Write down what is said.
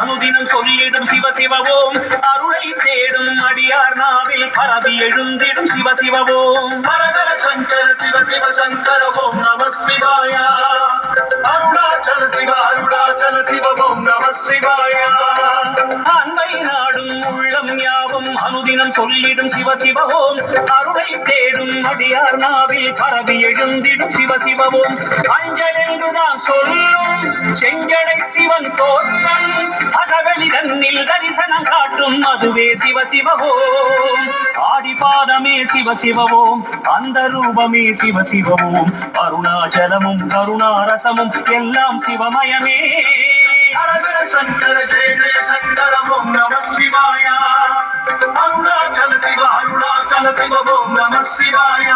அனுதினம் சொல்லிடும் சிவ சிவவோம். அருளை தேடும் அடியார் நாவில் பரவி எழுந்திடும் சிவ சிவவோம். ஹரஹர சங்கர சிவ சிவ சங்கர ஓம் நம சிவாய. அருணாச்சல சிவ அருணாச்சல சிவ ஓம் நம சிவாய தினம் சொல்லிடும் சிவ சிவவோம். அருளை தேடும் அடியார் நாவில் பரவி எழுந்திடும் சிவ சிவவோம். அஞ்சல் என்றுதான் சொல்லும் செஞ்சடை சிவன் தோற்றம். அகவெளி தன்னில் தரிசனம் காட்டும் அதுவே சிவ சிவவோம். ஆடிபாதமே சிவ சிவவோம். அந்த ரூபமே சிவ சிவவோம். அருணாச்சலமும் கருணாரசமும் எல்லாம் சிவமயமே. ஹரஹர ప్రభు నమ శివాయ